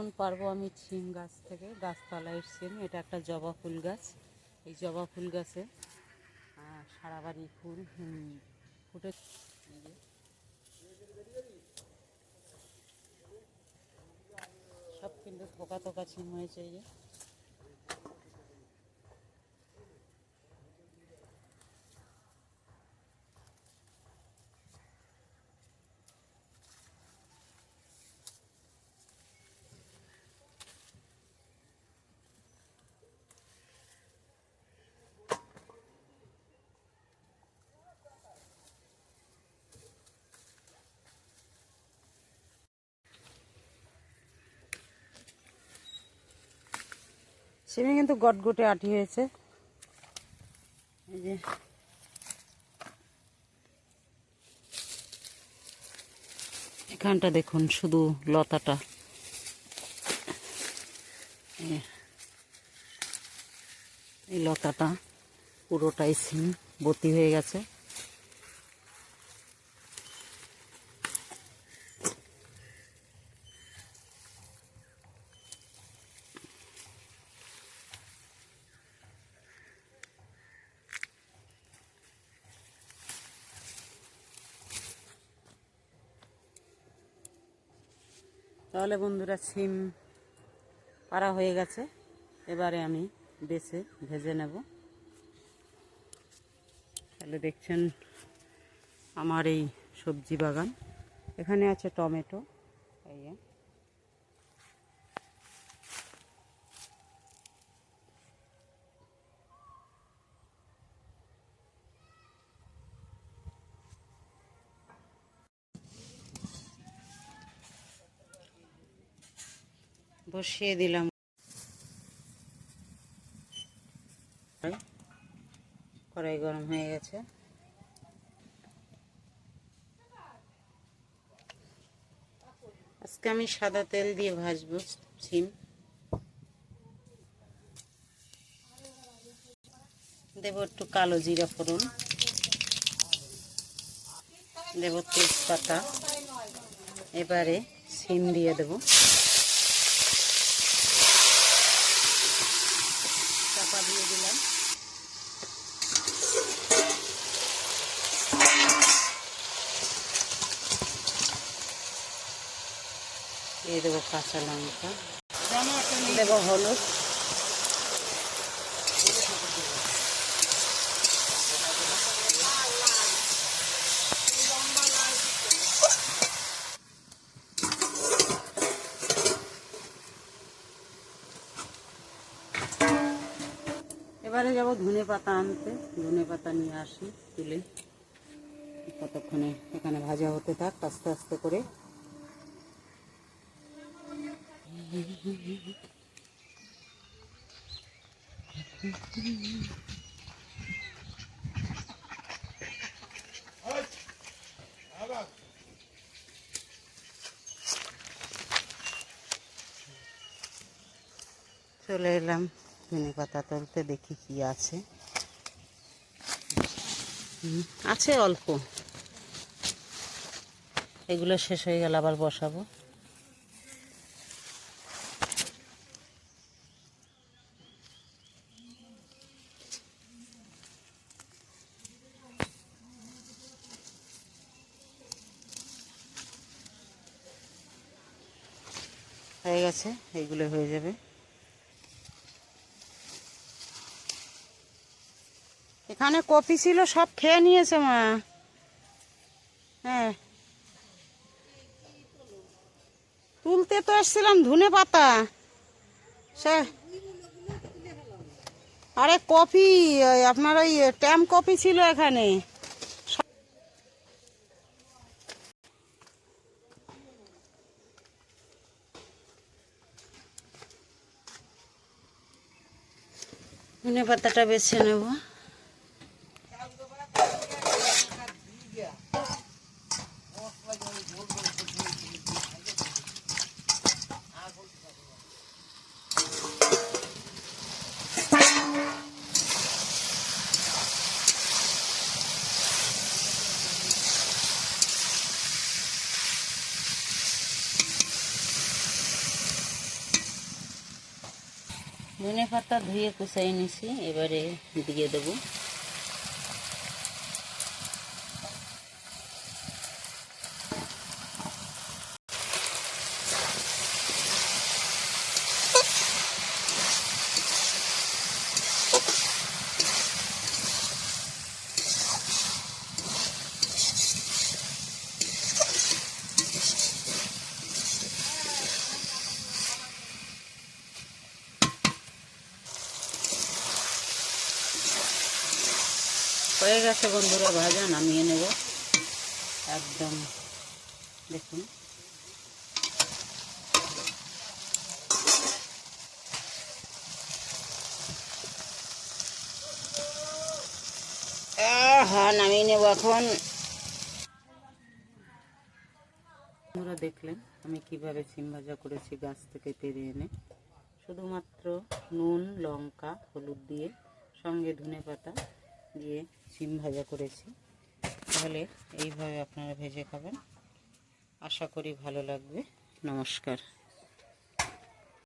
এখন পারব আমি ছিম গাছ থেকে, গাছতলায় সিম এটা একটা জবা ফুল গাছ। এই জবা ফুল গাছে সারা বাড়ি ফুল ফুটে সব কিন্তু থোকা থোকা ছিম হয়েছে এই যে। সিমে কিন্তু গটগটে আটি হয়েছে। এখানটা দেখুন শুধু লতাটা। এই- এই লতাটা পুরোটাই সিম, বতি হয়ে গেছে। তাহলে বন্ধুরা সিম পাড়া হয়ে গেছে। এবারে আমি বেছে ভেজে নেব। তাহলে দেখছেন আমার এই সবজি বাগান। এখানে আছে টমেটো, এই বসিয়ে দিলাম। কড়াই গরম হয়ে গেছে। আজকে আমি সাদা তেল দিয়ে ভাজবো সিম। দেব একটু কালো জিরা ফোড়ন। দেব তেজপাতা। এবারে সিম দিয়ে দেবো। চাপা দিয়ে দিলাম। দিয়ে দেবো কাঁচা লঙ্কা দেবো হলুদ। এবারে যাব ধনে পাতা আনতে। ধনে পাতা নিয়ে আসি, তুলে। কতক্ষণে এখানে ভাজা হতে থাক, আস্তে আস্তে করে। চলে এলাম। ধনে পাতা তুলতে দেখি কি আছে। আছে অল্প। এগুলো শেষ হয়ে গেল আবার বসাবো। হয়ে গেছে এইগুলো হয়ে যাবে। এখানে কপি ছিল, সব খেয়ে নিয়েছে মা। হ্যাঁ। তুলতে তো এসছিলাম ধনে পাতা। সে আরে কপি আপনার ওই ট্যাম কপি ছিল এখানে। ধনে পাতাটা বেছে নেব। ধনে পাতা ধুয়ে কুচাই নিছি এবারে দিয়ে দেবো। হয়ে গেছে বন্ধুরা ভাজা নামিয়ে নেব। একদম, দেখুন। হ্যাঁ নামিয়ে নেব এখন। বন্ধুরা, দেখলেন আমি কীভাবে সিম ভাজা করেছি গাছ থেকে পেরে এনে। শুধুমাত্র নুন, লঙ্কা, হলুদ দিয়ে সঙ্গে ধনে পাতা দিয়ে সিম ভাজা করেছি। তাহলে এইভাবে আপনারা ভেজে খাবেন। আশা করি ভালো লাগবে। নমস্কার।